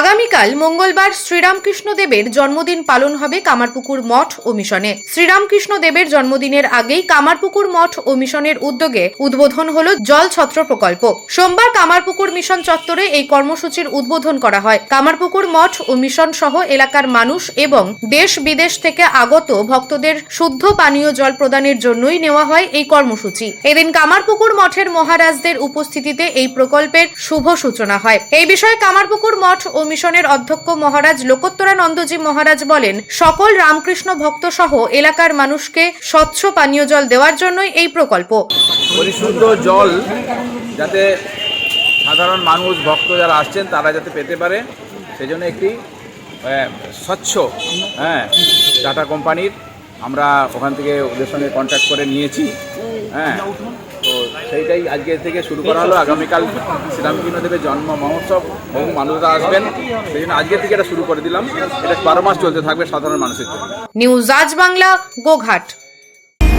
আগামীকাল মঙ্গলবার শ্রীরামকৃষ্ণ দেবের জন্মদিন পালন হবে কামারপুকুর মঠ ও মিশনে। শ্রীরামকৃষ্ণ দেবের জন্মদিনের আগেই কামারপুকুর মঠ ও মিশনের উদ্যোগে উদ্বোধন হল জল ছত্র প্রকল্প। সোমবার কামারপুকুর মিশন চত্বরে এই কর্মসূচির উদ্বোধন করা হয়। কামারপুকুর মঠ ও মিশন সহ এলাকার মানুষ এবং দেশ বিদেশ থেকে আগত ভক্তদের শুদ্ধ পানীয় জল প্রদানের জন্যই নেওয়া হয় এই কর্মসূচি। এদিন কামারপুকুর মঠের মহারাজদের উপস্থিতিতে এই প্রকল্পের শুভ সূচনা হয়। এই বিষয়ে কামারপুকুর মঠ ও মিশনের অধ্যক্ষ মহারাজ লোকোত্তরানন্দজি মহারাজ বলেন, সকল রামকৃষ্ণ ভক্ত সহ এলাকার মানুষকে স্বচ্ছ পানীয় জল দেওয়ার জন্যই এই প্রকল্প। পরিশুদ্ধ জল যাতে সাধারণ মানুষ, ভক্ত যারা আসছেন, তারা যাতে পেতে পারে। সেজন্য একটি স্বচ্ছ হ্যাঁ টাটা কোম্পানির আমরা ওখান থেকে ওদের সঙ্গে কন্ট্যাক্ট করে নিয়েছি। হ্যাঁ। তো সেইটাই আজকে থেকে শুরু করা হলো। আগামীকাল শ্রীরামকৃষ্ণদেবের জন্ম মহোৎসব বহু মানুষরা আসবেন। সেই জন্য আজকে থেকে এটা শুরু করে দিলাম। এটা বারো মাস চলতে থাকবে সাধারণ মানুষের জন্য। নিউজ আজ বাংলা গোঘাট।